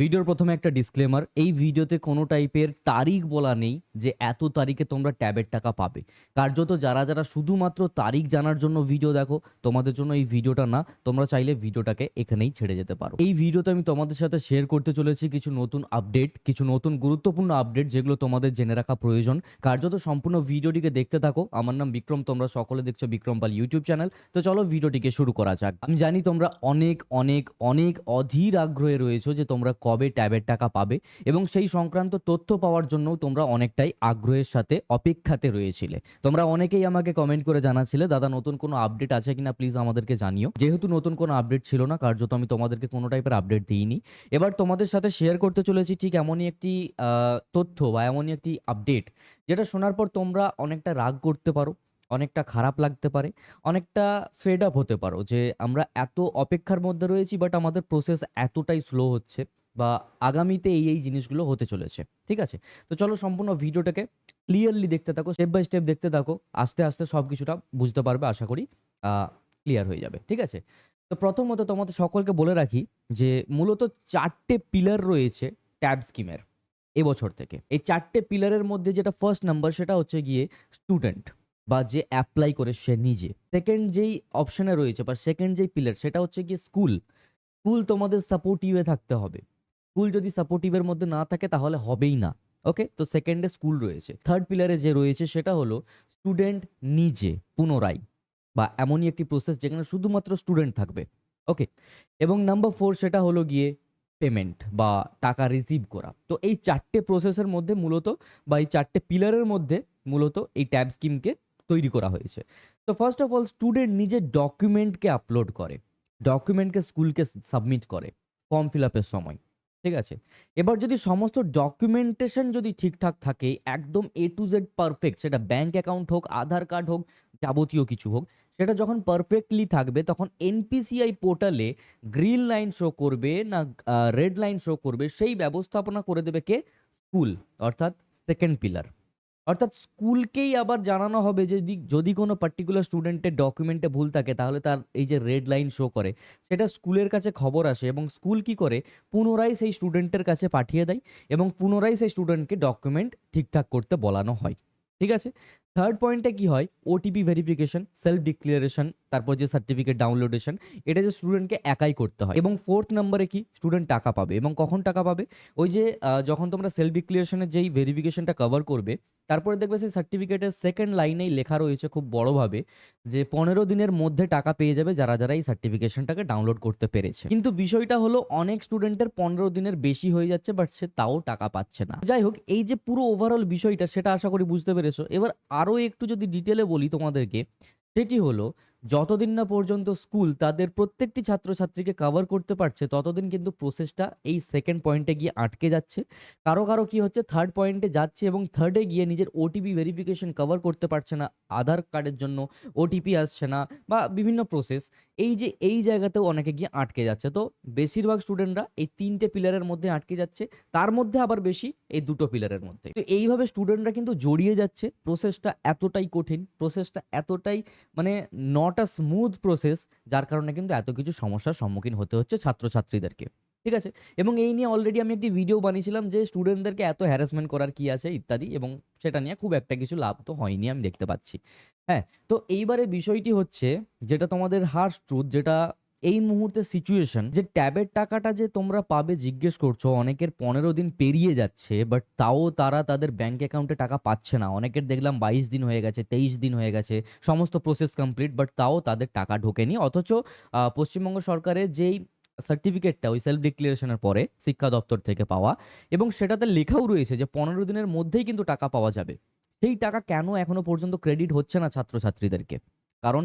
ভিডিওর প্রথমে একটা ডিসক্লেমার এই ভিডিওতে কোনো টাইপের তারিখ বলা নেই যে এত তারিখে তোমরা ট্যাবের টাকা পাবে। কার্যত যারা যারা শুধুমাত্র তারিখ জানার জন্য ভিডিও দেখো, তোমাদের জন্য এই ভিডিওটা না, তোমরা চাইলে ভিডিওটাকে এখানেই ছেড়ে যেতে পারো। এই ভিডিওতে আমি তোমাদের সাথে শেয়ার করতে চলেছি কিছু নতুন আপডেট কিছু নতুন গুরুত্বপূর্ণ আপডেট যেগুলো তোমাদের জেনে রাখা প্রয়োজন। কার্যত সম্পূর্ণ ভিডিওটিকে দেখতে থাকো। আমার নাম বিক্রম, তোমরা সকলে দেখছ বিক্রম পাল ইউটিউব চ্যানেল তো চলো ভিডিওটিকে শুরু করা যাক। আমি জানি তোমরা অনেক অনেক অনেক অধীর আগ্রহে রয়েছো যে তোমরা কবে ট্যাবের টাকা পাবে এবং সেই সংক্রান্ত তথ্য পাওয়ার জন্য তোমরা অনেকটাই আগ্রহের সাথে অপেক্ষাতে রয়েছিলে। তোমরা অনেকেই আমাকে কমেন্ট করে জানাচ্ছিলে, দাদা, নতুন কোনো আপডেট আছে কিনা? প্লিজ আমাদেরকে জানিও। যেহেতু নতুন কোনো আপডেট ছিল না, কার্যত আমি তোমাদেরকে কোনো টাইপের আপডেট দিইনি। এবার তোমাদের সাথে শেয়ার করতে চলেছি ঠিক এমনই একটি তথ্য বা এমনই একটি আপডেট যেটা শোনার পর তোমরা অনেকটা রাগ করতে পারো, অনেকটা খারাপ লাগতে পারে, অনেকটা ফেড আপ হতে পারো যে আমরা এত অপেক্ষার মধ্যে রয়েছি বাট আমাদের প্রসেস এতটাই স্লো হচ্ছে। বা আগামীতে এই এই জিনিসগুলো হতে চলেছে, ঠিক আছে? তো চলো সম্পূর্ণ ভিডিওটাকে ক্লিয়ারলি দেখতে থাকো স্টেপ বাই স্টেপ দেখতে থাকো, আস্তে আস্তে সব কিছুটা বুঝতে পারবে, আশা করি ক্লিয়ার হয়ে যাবে, ঠিক আছে? তো প্রথমত তোমাদের সকলকে বলে রাখি যে মূলত চারটে পিলার রয়েছে ট্যাব স্কিমের এবছর থেকে। এই চারটে পিলারের মধ্যে যেটা ফার্স্ট নাম্বার সেটা হচ্ছে গিয়ে স্টুডেন্ট বা যে অ্যাপ্লাই করে সে নিজে। সেকেন্ড যেই অপশানে রয়েছে বা সেকেন্ড যেই পিলার সেটা হচ্ছে গিয়ে স্কুল স্কুল তোমাদের সাপোর্টিভে থাকতে হবে। স্কুল যদি সাপোর্টিভের মধ্যে না থাকে, তাহলে হবেই না। ওকে তো সেকেন্ডে স্কুল রয়েছে। থার্ড পিলারে যে রয়েছে, সেটা হলো স্টুডেন্ট নিজে, পুনরায় বা এমনই একটি প্রসেস যেখানে শুধুমাত্র স্টুডেন্ট থাকবে। ওকে এবং নাম্বার ফোর সেটা হলো গিয়ে পেমেন্ট বা টাকা রিসিভ করা। তো এই চারটে প্রসেসের মধ্যে মূলত বা এই চারটে পিলারের মধ্যে মূলত এই ট্যাব স্কিমকে তৈরি করা হয়েছে। তো ফার্স্ট অফ অল স্টুডেন্ট নিজের ডকুমেন্টকে আপলোড করে। ডকুমেন্টকে স্কুলকে সাবমিট করে। ফর্ম ফিল আপের সময়। ঠিক আছে? এবার যদি সমস্ত ডকুমেন্টেশন যদি ঠিকঠাক থাকে, একদম এ টু জেড পারফেক্ট সেটা ব্যাংক অ্যাকাউন্ট হোক, আধার কার্ড হোক, যাবতীয় কিছু হোক, সেটা যখন পারফেক্টলি থাকবে, তখন এনপিসিআই পোর্টালে গ্রিন লাইন শো করবে না রেড লাইন শো করবে, সেই ব্যবস্থাপনা করে দেবে কে? স্কুল অর্থাৎ সেকেন্ড পিলার অর্থাৎ স্কুলকেই আবার জানানো হবে যে যদি কোনো পার্টিকুলার স্টুডেন্টের ডকুমেন্টে ভুল থাকে, তাহলে তার এই যে রেড লাইন শো করে, সেটা স্কুলের কাছে খবর আসে এবং স্কুল কি করে? পুনরায় সেই স্টুডেন্টের কাছে পাঠিয়ে দেয় এবং পুনরায় সেই স্টুডেন্টকে ডকুমেন্ট ঠিকঠাক করতে বলানো হয়। ঠিক আছে? থার্ড পয়েন্টে কি হয়? ওটিপি ভেরিফিকেশন সেলফ ডিক্লারেশন তারপর যে সার্টিফিকেট ডাউনলোডেশন এটা যে স্টুডেন্টকে একাই করতে হয়। এবং ফোর্থ নাম্বারে কি? স্টুডেন্ট টাকা পাবে। এবং কখন টাকা পাবে? ওই যে যখন তোমরা সেলফ ডিক্লারেশনের যেই ভেরিফিকেশনটা কভার করবে তারপরে দেখবে সেই সার্টিফিকেটের সেকেন্ড লাইনেই লেখা রয়েছে খুব বড়ভাবে যে পনেরো দিনের মধ্যে টাকা পেয়ে যাবে যারা যারা এই সার্টিফিকেশনটাকে ডাউনলোড করতে পেরেছে। কিন্তু বিষয়টা হলো অনেক স্টুডেন্টের পনেরো দিনের বেশি হয়ে যাচ্ছে বাট সে তাও টাকা পাচ্ছে না। যাই হোক, এই যে পুরো ওভারঅল বিষয়টা, সেটা আশা করি বুঝতে পেরেছ। এবার আরও একটু যদি ডিটেলে বলি তোমাদেরকে, সেটি হলো যতদিন না পর্যন্ত স্কুল তাদের প্রত্যেকটি ছাত্রছাত্রীকে কভার করতে পারছে, ততদিন কিন্তু প্রসেসটা এই সেকেন্ড পয়েন্টে গিয়ে আটকে যাচ্ছে। কারও কারও কি হচ্ছে থার্ড পয়েন্টে যাচ্ছে এবং থার্ডে গিয়ে নিজের ওটিপি ভেরিফিকেশন কভার করতে পারছে না, আধার কার্ডের জন্য ওটিপি আসছে না বা বিভিন্ন প্রসেস এই যে, এই জায়গাতেও অনেকে গিয়ে আটকে যাচ্ছে। তো বেশিরভাগ স্টুডেন্টরা এই তিনটে পিলারের মধ্যে আটকে যাচ্ছে, তার মধ্যে আবার বেশি এই দুটো পিলারের মধ্যে। তো এইভাবে স্টুডেন্টরা কিন্তু জড়িয়ে যাচ্ছে। প্রসেসটা এতটাই কঠিন প্রসেসটা এতটাই মানে নট আ স্মুথ প্রসেস যার কারণে কিন্তু এত কিছু সমস্যার সম্মুখীন হতে হচ্ছে ছাত্রছাত্রীদেরকে, ঠিক আছে? এবং এই নিয়ে অলরেডি আমি একটি ভিডিও বানিয়েছিলাম যে স্টুডেন্টদেরকে এত হ্যারাসমেন্ট করার কি আছে ইত্যাদি, এবং সেটা নিয়ে খুব একটা কিছু লাভ তো হয়নি আমি দেখতে পাচ্ছি। হ্যাঁ তো এইবারে বিষয়টি হচ্ছে, যেটা তোমাদের হার্স ট্রুথ যেটা এই মুহূর্তে সিচুয়েশন যে ট্যাবের টাকাটা যে তোমরা পাবে জিজ্ঞেস করছ, অনেকের পনেরো দিন পেরিয়ে যাচ্ছে বাট তাও তারা তাদের ব্যাংক অ্যাকাউন্টে টাকা পাচ্ছে না। অনেকের দেখলাম বাইশ দিন হয়ে গেছে, তেইশ দিন হয়ে গেছে, সমস্ত প্রসেস কমপ্লিট বাট তাও তাদের টাকা ঢোকেনি। অথচ পশ্চিমবঙ্গ সরকারের যেই সার্টিফিকেটটা ওই সেলফ ডিক্লারেশনের পরে শিক্ষা দপ্তর থেকে পাওয়া, এবং সেটাতে লেখাও রয়েছে যে পনেরো দিনের মধ্যেই কিন্তু টাকা পাওয়া যাবে। সেই টাকা কেন এখনও পর্যন্ত ক্রেডিট হচ্ছে না ছাত্রছাত্রীদেরকে? কারণ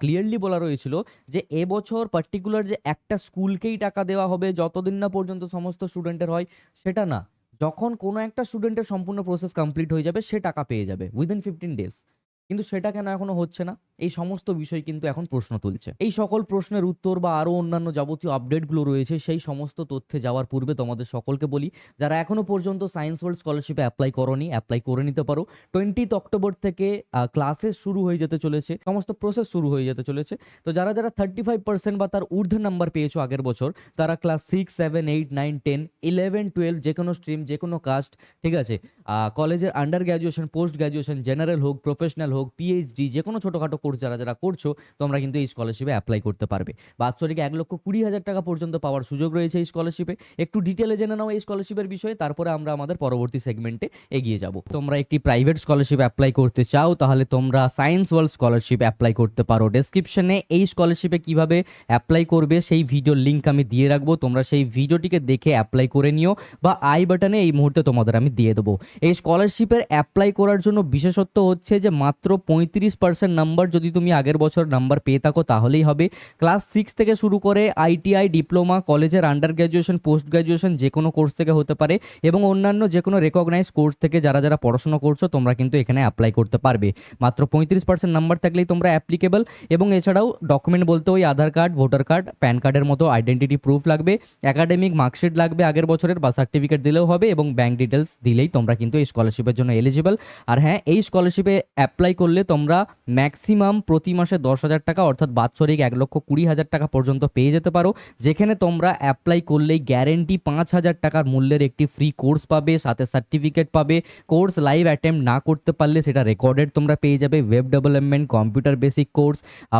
ক্লিয়ারলি বলা রয়েছিল যে এবছর পার্টিকুলার যে একটা স্কুলকেই টাকা দেওয়া হবে, যতদিন না পর্যন্ত সমস্ত স্টুডেন্টের হয়, সেটা না। যখন কোনো একটা স্টুডেন্টের সম্পূর্ণ প্রসেস কমপ্লিট হয়ে যাবে, সে টাকা পেয়ে যাবে উইদিন ফিফটিন ডেজ কিন্তু সেটা কেন এখনও হচ্ছে না? এই সমস্ত বিষয় কিন্তু এখন প্রশ্ন তুলছে। এই সকল প্রশ্নের উত্তর বা আরও অন্যান্য যাবতীয় আপডেটগুলো রয়েছে, সেই সমস্ত তথ্যে যাওয়ার পূর্বে তোমাদের সকলকে বলি, যারা এখনও পর্যন্ত সায়েন্স ওয়ার্ল্ড স্কলারশিপে অ্যাপ্লাই করনি অ্যাপ্লাই করে নিতে পারো। টোয়েন্টিথ অক্টোবর থেকে ক্লাসেস শুরু হয়ে যেতে চলেছে, সমস্ত প্রসেস শুরু হয়ে যেতে চলেছে। তো যারা যারা থার্টি ফাইভ পার্সেন্ট বা তার ঊর্ধ্বে নাম্বার পেয়েছ আগের বছর, তারা class six seven eight nine ten eleven twelve যে কোনো স্ট্রিম যে কোনো কাস্ট ঠিক আছে? কলেজের under graduation post graduation general হোক প্রফেশনাল হোক পিএইচডি যে কোনো ছোটোখাটো কোর্স যারা যারা করছ, তোমরা কিন্তু এই স্কলারশিপে অ্যাপ্লাই করতে পারবে। বাৎসরিক এক লক্ষ কুড়ি হাজার টাকা পর্যন্ত পাওয়ার সুযোগ রয়েছে এই স্কলারশিপে একটু ডিটেলে জেনে নাও এই স্কলারশিপের বিষয়ে, তারপরে আমরা আমাদের পরবর্তী সেগমেন্টে এগিয়ে যাব। তোমরা একটি প্রাইভেট স্কলারশিপ অ্যাপ্লাই করতে চাও, তাহলে তোমরা সায়েন্স ওয়ার্ল্ড স্কলারশিপ অ্যাপ্লাই করতে পারো। ডেসক্রিপশনে এই স্কলারশিপে কীভাবে অ্যাপ্লাই করবে, সেই ভিডিওর লিঙ্ক আমি দিয়ে রাখব। তোমরা সেই ভিডিওটিকে দেখে অ্যাপ্লাই করে নিও বা আই বাটনে এই মুহূর্তে তোমাদের আমি দিয়ে দেবো। এই স্কলারশিপের অ্যাপ্লাই করার জন্য বিশেষত্ব হচ্ছে যে, মাত্র পঁয়ত্রিশ পার্সেন্ট নাম্বার যদি তুমি আগের বছর নাম্বার পেয়ে থাকো তাহলেই হবে। ক্লাস সিক্স থেকে শুরু করে আইটিআই ডিপ্লোমা কলেজের আন্ডার গ্র্যাজুয়েশন পোস্ট গ্র্যাজুয়েশন যে কোনো কোর্স থেকে হতে পারে এবং অন্যান্য যে কোনো রেকগনাইজ কোর্স থেকে যারা যারা পড়াশোনা করছ তোমরা কিন্তু এখানে অ্যাপ্লাই করতে পারবে। মাত্র পঁয়ত্রিশ পার্সেন্ট নাম্বার থাকলেই তোমরা অ্যাপ্লিকেবল এবং এছাড়াও ডকুমেন্ট বলতে ওই Aadhaar card voter card PAN কার্ডের মতো আইডেন্টিটি প্রুফ লাগবে। একাডেমিক মার্কশিট লাগবে আগের বছরের বা সার্টিফিকেট দিলেও হবে এবং ব্যাঙ্ক ডিটেলস দিলেই তোমরা কিন্তু এই স্কলারশিপের জন্য এলিজিবল আর হ্যাঁ এই স্কলারশিপে অ্যাপ্লাই করলে তোমরা ম্যাক্সিমাম প্রতি মাসে দশ হাজার টাকা, অর্থাৎ বাৎসরিক এক লক্ষ কুড়ি হাজার টাকা পর্যন্ত পেয়ে যেতে পারো। যেখানে তোমরা অ্যাপ্লাই করলেই গ্যারেন্টি পাঁচ হাজার টাকার মূল্যের একটি ফ্রি কোর্স পাবে, সাথে সার্টিফিকেট পাবে। কোর্স লাইভ অ্যাটেম্প না করতে পারলে সেটা রেকর্ডেড তোমরা পেয়ে যাবে। Web development computer basic course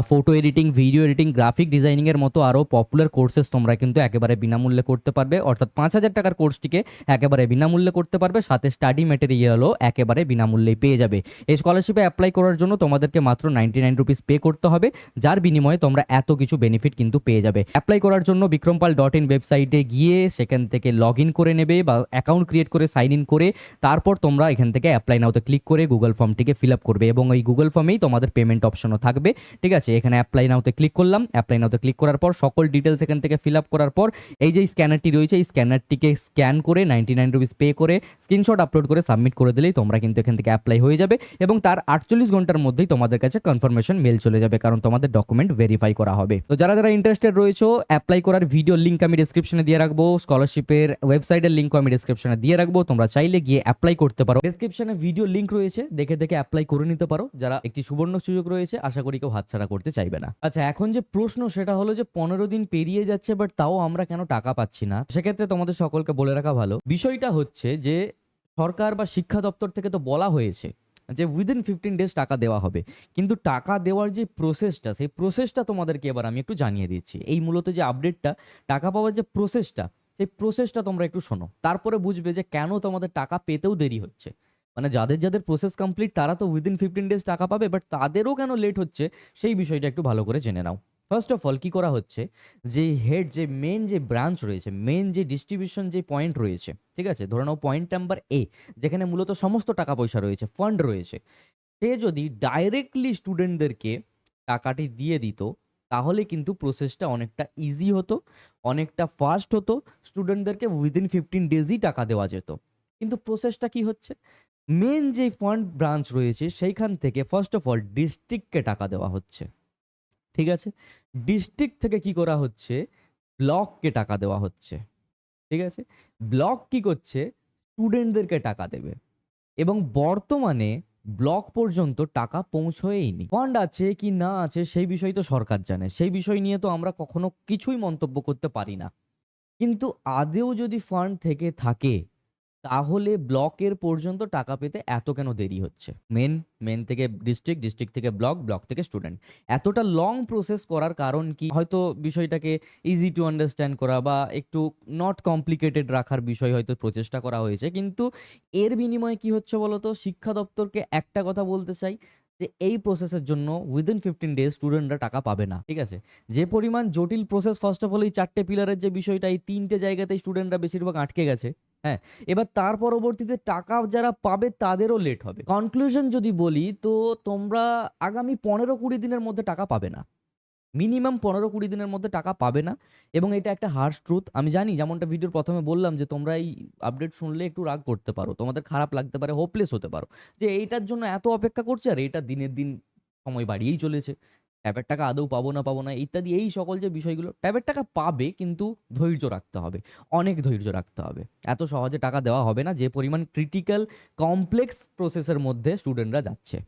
photo editing video editing graphic ডিজাইনিংয়ের মতো আরও পপুলার কোর্সেস তোমরা কিন্তু একেবারে বিনামূল্যে করতে পারবে। অর্থাৎ পাঁচ হাজার টাকার কোর্সটিকে একেবারে বিনামূল্যে করতে পারবে। সাথে স্টাডি মেটেরিয়ালও একেবারে বিনামূল্যেই পেয়ে যাবে। এই স্কলারশিপে অ্যাপ্লাই করার জন্য তোমাদেরকে মাত্র নাইনটি নাইন রুপিস পে করতে হবে, যার বিনিময়ে তোমরা এত কিছু বেনিফিট কিন্তু পেয়ে যাবে। অ্যাপ্লাই করার জন্য বিক্রমপাল ডট ইন ওয়েবসাইটে গিয়ে সেখান থেকে লগ ইন করে নেবে বা অ্যাকাউন্ট ক্রিয়েট করে সাইন ইন করে, তারপর তোমরা এখান থেকে অ্যাপ্লাই নাওতে ক্লিক করে গুগল ফর্মটিকে ফিল আপ করবে এবং এই গুগল ফর্মেই তোমাদের পেমেন্ট অপশনও থাকবে। ঠিক আছে? এখানে অ্যাপ্লাই নাওতে ক্লিক করলাম। অ্যাপ্লাই নাওতে ক্লিক করার পর সকল ডিটেলস এখান থেকে ফিল আপ করার পর এই যে স্ক্যানারটি রয়েছে, এই স্ক্যানারটিকে স্ক্যান করে নাইনটি নাইন রুপিস পে করে স্ক্রিনশট আপলোড করে সাবমিট করে দিলেই তোমরা কিন্তু এখান থেকে অ্যাপ্লাই হয়ে যাবে এবং তার আটচল্লিশ ঘণ্টার মধ্যেই তোমাদের কাছে কনফার্মেশন মেল চলে যাবে, কারণ তোমাদের ডকুমেন্ট ভেরিফাই করা হবে। তো যারা যারা ইন্টারেস্টেড রয়েছে অ্যাপ্লাই করার ভিডিও লিঙ্ক আমি ডিসক্রিপশনে দিয়ে রাখব স্কলারশিপের ওয়েবসাইটের লিঙ্কও আমি ডিসক্রিপশনে দিয়ে রাখব, তোমরা চাইলে গিয়ে অ্যাপ্লাই করতে পারো। ডিসক্রিপশনে ভিডিও লিঙ্ক রয়েছে, দেখে দেখে অ্যাপ্লাই করে নিতে পারো। যারা একটি সুবর্ণ সুযোগ রয়েছে, আশা করি কেউ হাতছাড়া করতে চাইবে না। আচ্ছা এখন যে প্রশ্ন, সেটা হলো যে পনেরো দিন পেরিয়ে যাচ্ছে বাট তাও আমরা কেন টাকা পাচ্ছি না? সেক্ষেত্রে তোমাদের সকলকে বলে রাখা ভালো। বিষয়টা হচ্ছে যে সরকার বা শিক্ষা দপ্তর থেকে তো বলা হয়েছে যে উইদিন ফিফটিন ডেজ টাকা দেওয়া হবে। কিন্তু টাকা দেওয়ার যে প্রসেসটা সেই প্রসেসটা তোমাদেরকে এবার আমি একটু জানিয়ে দিচ্ছি। এই মূলত যে আপডেটটা টাকা পাওয়ার যে প্রসেসটা সেই প্রসেসটা তোমরা একটু শোনো। তারপরে বুঝবে যে কেন তোমাদের টাকা পেতেও দেরি হচ্ছে। মানে যাদের যাদের প্রসেস কমপ্লিট তারা তো উইদিন ফিফটিন ডেজ টাকা পাবে বাট তাদেরও কেন লেট হচ্ছে, সেই বিষয়টা একটু ভালো করে জেনে নাও। ফার্স্ট অফ অল কী করা হচ্ছে? যে হেড যে মেন যে ব্রাঞ্চ রয়েছে মেন যে ডিস্ট্রিবিউশন যে পয়েন্ট রয়েছে, ঠিক আছে? ধরে নাও পয়েন্ট নাম্বার এ যেখানে মূলত সমস্ত টাকা পয়সা রয়েছে ফান্ড রয়েছে। সে যদি ডাইরেক্টলি স্টুডেন্টদেরকে টাকাটি দিয়ে দিত, তাহলে কিন্তু প্রসেসটা অনেকটা ইজি হতো, অনেকটা ফাস্ট হতো স্টুডেন্টদেরকে উইদিন ফিফটিন ডেজই টাকা দেওয়া যেত। কিন্তু প্রসেসটা কি হচ্ছে? মেন যে ফান্ড ব্রাঞ্চ রয়েছে, সেইখান থেকে ফার্স্ট অফ অল ডিস্ট্রিক্টকে টাকা দেওয়া হচ্ছে। ঠিক আছে? ডিস্ট্রিক্ট থেকে কি করা হচ্ছে? ব্লককে টাকা দেওয়া হচ্ছে। ঠিক আছে? ব্লক কি করছে? স্টুডেন্টদেরকে টাকা দেবে। এবং বর্তমানে ব্লক পর্যন্ত টাকা পৌঁছয়েইনি ফান্ড আছে কি না আছে সেই বিষয় তো সরকার জানে। সেই বিষয় নিয়ে তো আমরা কখনো কিছুই মন্তব্য করতে পারি না। কিন্তু আদেও যদি ফান্ড থেকে থাকে তাহলে ব্লকের পর্যন্ত টাকা পেতে এত কেন দেরি হচ্ছে? মেন মেন থেকে ডিস্ট্রিক্ট ডিস্ট্রিক্ট থেকে ব্লক ব্লক থেকে স্টুডেন্ট এতটা লং প্রসেস করার কারণ কি? হয়তো বিষয়টাকে ইজি টু আন্ডারস্ট্যান্ড করা বা একটু নট কমপ্লিকেটেড রাখার বিষয় হয়তো প্রচেষ্টা করা হয়েছে। কিন্তু এর বিনিময়ে কি হচ্ছে বলতো? শিক্ষা দপ্তরকে একটা কথা বলতে চাই। যে এই প্রসেসের জন্য উইদিন ফিফটিন ডেজ স্টুডেন্টরা টাকা পাবে না, ঠিক আছে? যে পরিমাণ জটিল প্রসেস ফার্স্ট অফ অল এই চারটে পিলারের যে বিষয়টা, এই তিনটে জায়গাতেই স্টুডেন্টরা বেশিরভাগ আটকে গেছে হ্যাঁ? এবার তার পরবর্তীতে টাকা যারা পাবে, তাদেরও লেট হবে। কনক্লুশন যদি বলি, তো তোমরা আগামী পনেরো কুড়ি দিনের মধ্যে টাকা পাবে না। মিনিমাম পনেরো কুড়ি দিনের মধ্যে টাকা পাবে না। এবং এটা একটা হার্শ ট্রুথ আমি জানি, যেমনটা ভিডিওর প্রথমে বললাম যে তোমরা এই আপডেট শুনলে একটু রাগ করতে পারো, তোমাদের খারাপ লাগতে পারে হোপলেস হতে পারো। যে এইটার জন্য এত অপেক্ষা করছে, আর এটা দিনের দিন সময় বাড়িয়েই চলেছে। ট্যাবের টাকা আদৌ পাবো না পাবো না, ইত্যাদি এই সকল যে বিষয়গুলো ট্যাবের টাকা পাবে, কিন্তু ধৈর্য রাখতে হবে। অনেক ধৈর্য রাখতে হবে। এত সহজে টাকা দেওয়া হবে না, যে পরিমাণ ক্রিটিক্যাল কমপ্লেক্স প্রসেসের মধ্যে স্টুডেন্টরা যাচ্ছে।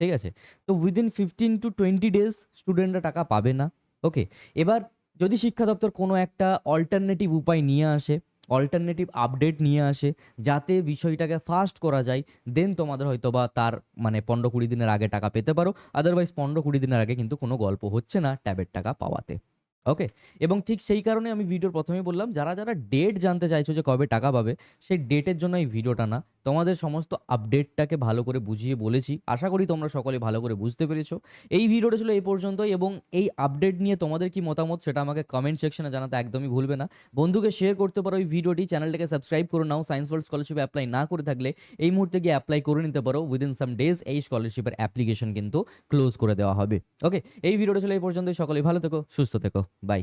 ঠিক আছে? তো within fifteen to twenty days স্টুডেন্টরা টাকা পাবে না। ওকে এবার যদি শিক্ষা দপ্তর কোনো একটা অল্টারনেটিভ উপায় নিয়ে আসে অল্টারনেটিভ আপডেট নিয়ে আসে, যাতে বিষয়টাকে ফাস্ট করা যায় দেন তোমাদের হয়তো বা তার মানে পনেরো কুড়ি দিনের আগে টাকা পেতে পারো। আদারওয়াইজ পনেরো কুড়ি দিনের আগে কিন্তু কোনো গল্প হচ্ছে না ট্যাবের টাকা পাওয়াতে। ওকে, এবং ঠিক সেই কারণে আমি ভিডিওর প্রথমেই বললাম, যারা যারা ডেট জানতে চাইছো যে কবে টাকা পাবে, সেই ডেটের জন্য এই ভিডিওটা না। তোমাদের সমস্ত আপডেটটাকে ভালো করে বুঝিয়ে বলেছি। আশা করি তোমরা সকলে ভালো করে বুঝতে পেরেছ। এই ভিডিওটা ছিল এই পর্যন্তই, এবং এই আপডেট নিয়ে তোমাদের কি মতামত সেটা আমাকে কমেন্ট সেকশনে জানাতে একদমই ভুলবে না। বন্ধুকে শেয়ার করতে পারো এই ভিডিওটি চ্যানেলটাকে সাবস্ক্রাইব করে নাও। সায়েন্স ওয়ার্ল্ড স্কলারশিপে অ্যাপ্লাই না করে থাকলে এই মুহূর্তে গিয়ে অ্যাপ্লাই করে নিতে পারো। উইদিন সাম ডেজ এই স্কলারশিপের অ্যাপ্লিকেশন কিন্তু ক্লোজ করে দেওয়া হবে। ওকে, এই ভিডিওটা ছিল এই পর্যন্তই। সকলেই ভালো থেকো, সুস্থ থেকো। বাই